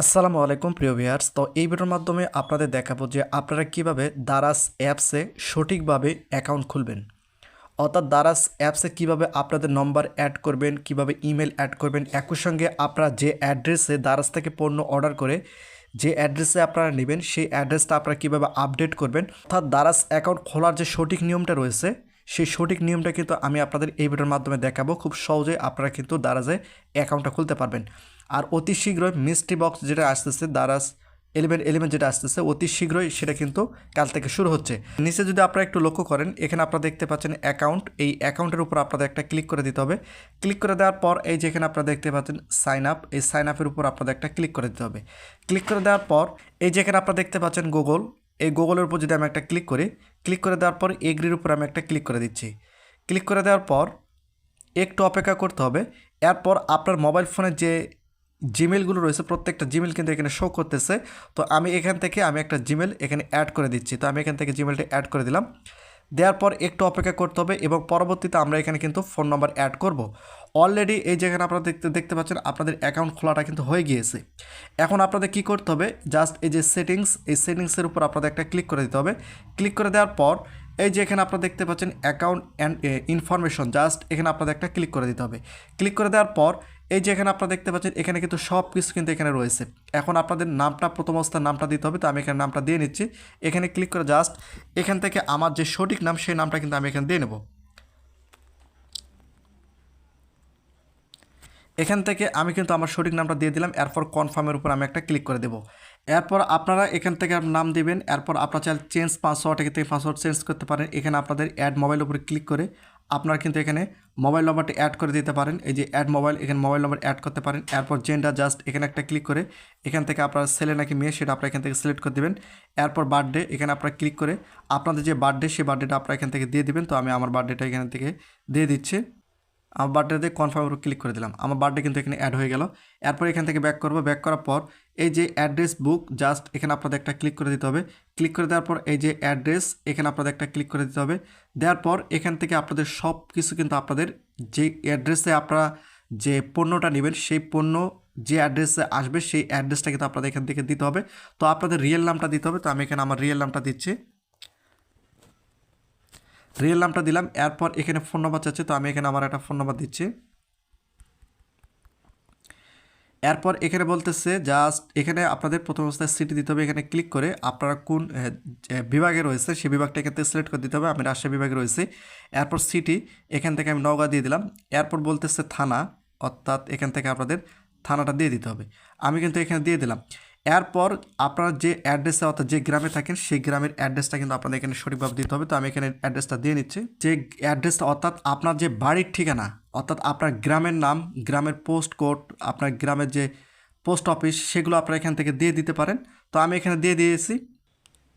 আসসালামু আলাইকুম, প্রিয় ভিউয়ার্স। তো এই ভিডিওর মাধ্যমে আপনাদের দেখাবো যে আপনারা কীভাবে দারাস অ্যাপসে সঠিকভাবে অ্যাকাউন্ট খুলবেন। অর্থাৎ দারাস অ্যাপসে কীভাবে আপনাদের নম্বর অ্যাড করবেন, কীভাবে ইমেল অ্যাড করবেন, একই সঙ্গে আপনারা যে অ্যাড্রেসে দারাস থেকে পণ্য অর্ডার করে যে অ্যাড্রেসে আপনারা নেবেন, সেই অ্যাড্রেসটা আপনারা কীভাবে আপডেট করবেন। অর্থাৎ দারাস অ্যাকাউন্ট খোলার যে সঠিক নিয়মটা রয়েছে, সেই সঠিক নিয়মটা কিন্তু আমি আপনাদের এই ভিডিওর মাধ্যমে দেখাবো। খুব সহজে আপনারা কিন্তু দারাজে অ্যাকাউন্টটা খুলতে পারবেন। আর অতি শীঘ্রই মিস্ট্রি বক্স যেটা আসতেছে দারাস এলিমেন্ট এলিমেন্ট যেটা আসতেছে, অতি শীঘ্রই সেটা কিন্তু কাল থেকে শুরু হচ্ছে। নিচে যদি আপনারা একটু লক্ষ্য করেন, এখানে আপনারা দেখতে পাচ্ছেন অ্যাকাউন্ট এই অ্যাকাউন্টের উপর আপনাদের একটা ক্লিক করে দিতে হবে। ক্লিক করে দেওয়ার পর এই যে এখানে আপনারা দেখতে পাচ্ছেন সাইন আপ এই সাইন আপের উপর আপনাদের একটা ক্লিক করে দিতে হবে। ক্লিক করে দেওয়ার পর এই যে এখানে আপনারা দেখতে পাচ্ছেন গুগল এই গুগলের উপর যদি আমি একটা ক্লিক করি ক্লিক করে দেওয়ার পর এগ্রির উপর আমি একটা ক্লিক করে দিচ্ছি। ক্লিক করে দেওয়ার পর একটু অপেক্ষা করতে হবে। এরপর আপনার মোবাইল ফোনের যে জিমেলগুলো রয়েছে, প্রত্যেকটা জিমেল কিন্তু এখানে শো করতেছে। তো আমি এখান থেকে আমি একটা জিমেল এখানে অ্যাড করে দিচ্ছি। তো আমি এখান থেকে জিমেলটা অ্যাড করে দিলাম। দেওয়ার পর একটু অপেক্ষা করতে হবে এবং পরবর্তীতে আমরা এখানে কিন্তু ফোন নাম্বার অ্যাড করব। অলরেডি এই যেখানে আপনারা দেখতে দেখতে পাচ্ছেন, আপনাদের অ্যাকাউন্ট খোলাটা কিন্তু হয়ে গিয়েছে। এখন আপনাদের কি করতে হবে? জাস্ট এই যে সেটিংস এই সেটিংসের উপর আপনাদের একটা ক্লিক করে দিতে হবে। ক্লিক করে দেওয়ার পর এই যে এখানে আপনারা দেখতে পাচ্ছেন অ্যাকাউন্ট অ্যান্ড ইনফরমেশন জাস্ট এখানে আপনাদের একটা ক্লিক করে দিতে হবে। ক্লিক করে দেওয়ার পর এই যে এখানে আপনারা দেখতে পাচ্ছেন, এখানে কিন্তু সব কিছু কিন্তু এখানে রয়েছে। এখন আপনাদের নামটা, প্রথম অবস্থার নামটা দিতে হবে, তো আমি এখানে নামটা দিয়ে নিচ্ছি। এখানে ক্লিক করে জাস্ট এখান থেকে আমার যে সঠিক নাম, সেই নামটা কিন্তু আমি এখানে দিয়ে নেব। এখান থেকে আমি কিন্তু আমার সঠিক নামটা দিয়ে দিলাম, এরপর কনফার্মের উপর আমি একটা ক্লিক করে দেবো। এরপর আপনারা এখান থেকে নাম দিবেন, এরপর আপনারা চাইলে চেঞ্জ পাসওয়ার্ড এখান থেকে পাসওয়ার্ড চেঞ্জ করতে পারেন। এখানে আপনাদের অ্যাড মোবাইল উপরে ক্লিক করে আপনারা কিন্তু এখানে মোবাইল নম্বরটি অ্যাড করে দিতে পারেন। এই যে অ্যাড মোবাইল এখানে মোবাইল নম্বর অ্যাড করতে পারেন। এরপর জেন্ডার জাস্ট এখানে একটা ক্লিক করে এখান থেকে আপনার ছেলে নাকি মেয়ে সেটা আপনার এখান থেকে সিলেক্ট করে দেবেন। এরপর বার্থডে এখানে আপনারা ক্লিক করে আপনাদের যে বার্থডে সেই বার্থডেটা আপনারা এখান থেকে দিয়ে দেবেন। তো আমি আমার বার্থডেটা এখান থেকে দিয়ে দিচ্ছি। আমার বার্থডেতে কনফার্ম উপর ক্লিক করে দিলাম। আমার বার্থডে কিন্তু এখানে অ্যাড হয়ে গেল। এরপর এখান থেকে ব্যাক করব। ব্যাক করার পর এই যে অ্যাড্রেস বুক জাস্ট এখানে আপনাদের একটা ক্লিক করে দিতে হবে। ক্লিক করে দেওয়ার পর এই যে অ্যাড্রেস এখানে আপনাদের একটা ক্লিক করে দিতে হবে। দেওয়ার পর এখান থেকে আপনাদের সব কিছু কিন্তু আপনাদের যে অ্যাড্রেসে আপনারা যে পণ্যটা নেবেন, সেই পণ্য যে অ্যাড্রেসে আসবে, সেই অ্যাড্রেসটা কিন্তু আপনাদের এখান থেকে দিতে হবে। তো আপনাদের রিয়েল নামটা দিতে হবে। তো আমি এখানে আমার রিয়েল নামটা দিচ্ছি। রিয়েল নামটা দিলাম, এরপর এখানে ফোন নম্বর চাচ্ছে, তো আমি এখানে আমার একটা ফোন নাম্বার দিচ্ছি। এরপর এখানে বলতেছে জাস্ট এখানে আপনাদের প্রথম অবস্থায় সিটি দিতে হবে, এখানে ক্লিক করে আপনারা কোন বিভাগে রয়েছে সেই বিভাগটা এখান থেকে সিলেক্ট করে দিতে হবে, আমি রাজশাহী বিভাগে রয়েছে। এরপর সিটি এখান থেকে আমি নওগাঁ দিয়ে দিলাম। এরপর বলতেছে থানা, অর্থাৎ এখান থেকে আপনাদের থানাটা দিয়ে দিতে হবে। আমি কিন্তু এখানে দিয়ে দিলাম। এরপর আপনারা যে অ্যাড্রেসে অর্থাৎ যে গ্রামে থাকেন, সেই গ্রামের অ্যাড্রেসটা কিন্তু আপনাদের এখানে সঠিকভাবে দিতে হবে। তো আমি এখানে অ্যাড্রেসটা দিয়ে নিচ্ছি। যে অ্যাড্রেসটা অর্থাৎ আপনার যে বাড়ির ঠিকানা, অর্থাৎ আপনার গ্রামের নাম, গ্রামের পোস্ট কোড আপনার গ্রামের যে পোস্ট অফিস সেগুলো আপনারা এখান থেকে দিয়ে দিতে পারেন। তো আমি এখানে দিয়ে দিয়েছি।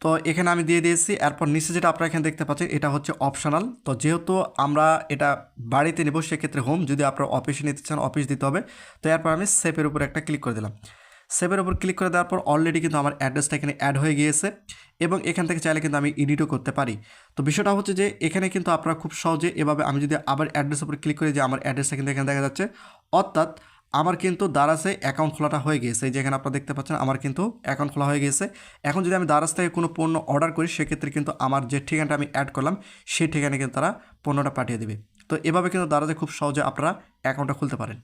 তো এখানে আমি দিয়ে দিয়েছি। এরপর নিচে যেটা আপনারা এখানে দেখতে পাচ্ছেন, এটা হচ্ছে অপশনাল তো যেহেতু আমরা এটা বাড়িতে নেব, সেক্ষেত্রে হোম যদি আপনারা অফিসে নিতে চান অফিস দিতে হবে। তো এরপর আমি সেভের উপর একটা ক্লিক করে দিলাম। সেভের ওপর ক্লিক করে দেওয়ার পর অলরেডি কিন্তু আমার অ্যাড্রেসটা এখানে অ্যাড হয়ে গিয়েছে এবং এখান থেকে চাইলে কিন্তু আমি এডিটও করতে পারি। তো বিষয়টা হচ্ছে যে এখানে কিন্তু আপনারা খুব সহজে এভাবে আমি যদি আবার অ্যাড্রেস উপর ক্লিক করি যে আমার অ্যাড্রেসটা কিন্তু এখানে দেখা যাচ্ছে, অর্থাৎ আমার কিন্তু দারাসে অ্যাকাউন্ট খোলাটা হয়ে গিয়েছে। যেখানে আপনারা দেখতে পাচ্ছেন আমার কিন্তু অ্যাকাউন্ট খোলা হয়ে গিয়েছে। এখন যদি আমি দারাস থেকে কোনো পণ্য অর্ডার করি, সেক্ষেত্রে কিন্তু আমার যে ঠিকানাটা আমি অ্যাড করলাম, সেই ঠিকানায় কিন্তু তারা পণ্যটা পাঠিয়ে দেবে। তো এভাবে কিন্তু দারাজে খুব সহজে আপনারা অ্যাকাউন্টটা খুলতে পারেন।